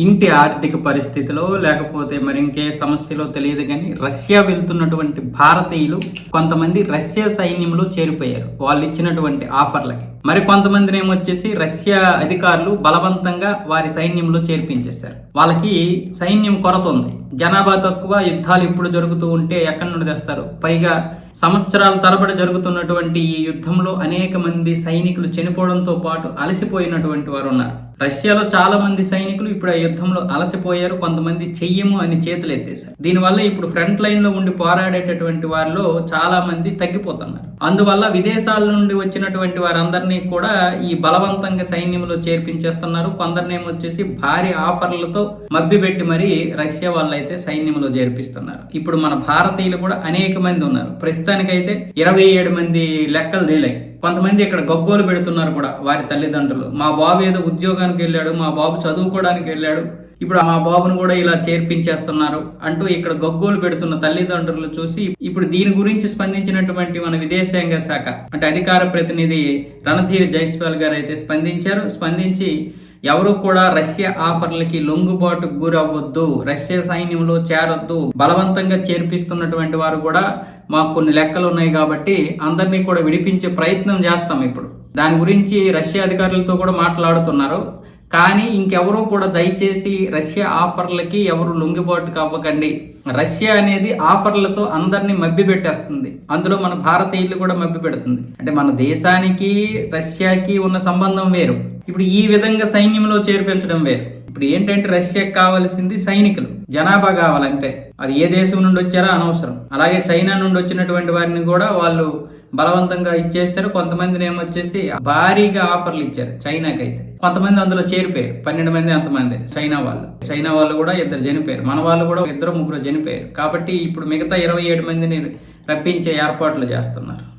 ఇంటి ఆర్థిక పరిస్థితిలో లేకపోతే మరి ఇంకే సమస్యలో తెలియదు కానీ రష్యా వెళ్తున్నటువంటి భారతీయులు కొంతమంది రష్యా సైన్యంలో చేరిపోయారు. వాళ్ళు ఇచ్చినటువంటి ఆఫర్లకి. మరి కొంతమందిని ఏమొచ్చేసి రష్యా అధికారులు బలవంతంగా వారి సైన్యంలో చేర్పించేశారు. వాళ్ళకి సైన్యం కొరత ఉంది. జనాభా తక్కువ యుద్ధాలు ఇప్పుడు జరుగుతూ ఉంటే ఎక్కడి నుండి తెస్తారు? పైగా సంవత్సరాల తరబడి జరుగుతున్నటువంటి ఈ యుద్ధంలో అనేక మంది సైనికులు చనిపోవడంతో పాటు అలసిపోయినటువంటి వారు ఉన్నారు. రష్యాలో చాలా మంది సైనికులు ఇప్పుడు ఆ యుద్ధంలో అలసిపోయారు కొంతమంది చెయ్యము అని చేతులు ఎత్తేశారు. దీనివల్ల ఇప్పుడు ఫ్రంట్ లైన్లో ఉండి పోరాడేటటువంటి వారిలో చాలా మంది తగ్గిపోతున్నారు. అందువల్ల విదేశాల నుండి వచ్చినటువంటి వారందరినీ కూడా ఈ బలవంతంగా సైన్యంలో చేర్పించేస్తున్నారు. కొందరినేమో వచ్చేసి భారీ ఆఫర్లతో మబ్బిపెట్టి మరి రష్యా వాళ్ళైతే సైన్యంలో చేర్పిస్తున్నారు. ఇప్పుడు మన భారతీయులు కూడా అనేక మంది ఉన్నారు. ప్రస్తుతానికైతే ఇరవై ఏడు మంది లెక్కలు తేలాయి. కొంతమంది ఇక్కడ గగ్గోలు పెడుతున్నారు కూడా వారి తల్లిదండ్రులు. మా బాబు ఏదో ఉద్యోగానికి వెళ్ళాడు మా బాబు చదువుకోవడానికి వెళ్ళాడు ఇప్పుడు మా బాబును కూడా ఇలా చేర్పించేస్తున్నారు అంటూ ఇక్కడ గగ్గోలు పెడుతున్న తల్లిదండ్రులు చూసి ఇప్పుడు దీని గురించి స్పందించినటువంటి మన విదేశాంగ శాఖ అంటే అధికార ప్రతినిధి రణధీర్ జైస్వాల్ గారు అయితే స్పందించారు. స్పందించి ఎవరు కూడా రష్యా ఆఫర్లకి లొంగుబాటుకు గురవ్వద్దు. రష్యా సైన్యంలో చేరొద్దు. బలవంతంగా చేర్పిస్తున్నటువంటి వారు కూడా మాకు కొన్ని లెక్కలు ఉన్నాయి కాబట్టి అందరినీ కూడా విడిపించే ప్రయత్నం చేస్తాం ఇప్పుడు. దాని గురించి రష్యా అధికారులతో కూడా మాట్లాడుతున్నారు. కానీ ఇంకెవరూ కూడా దయచేసి రష్యా ఆఫర్లకి ఎవరు లొంగిబాటు కావ్వకండి రష్యా అనేది ఆఫర్లతో అందరినీ మబ్బి పెట్టేస్తుంది. అందులో మన భారతీయులు కూడా మబ్బి పెడుతుంది. అంటే మన దేశానికి రష్యాకి ఉన్న సంబంధం వేరు. ఇప్పుడు ఈ విధంగా సైన్యంలో చేర్పించడం వేరు. ఇప్పుడు ఏంటంటే రష్యాకి కావాల్సింది సైనికులు. జనాభా కావాలంతే అది ఏ దేశం నుండి వచ్చారో అనవసరం. అలాగే చైనా నుండి వచ్చినటువంటి వారిని కూడా వాళ్ళు బలవంతంగా ఇచ్చేస్తారు. కొంతమందిని ఏమొచ్చేసి భారీగా ఆఫర్లు ఇచ్చారు చైనాకి అయితే కొంతమంది అందులో చేరిపోయారు. పన్నెండు మంది అంతమంది చైనా వాళ్ళు. చైనా వాళ్ళు కూడా ఇద్దరు చనిపోయారు. మన వాళ్ళు కూడా ఇద్దరు ముగ్గురు చనిపోయారు. కాబట్టి ఇప్పుడు మిగతా ఇరవై ఏడు మందిని రప్పించే ఏర్పాట్లు చేస్తున్నారు.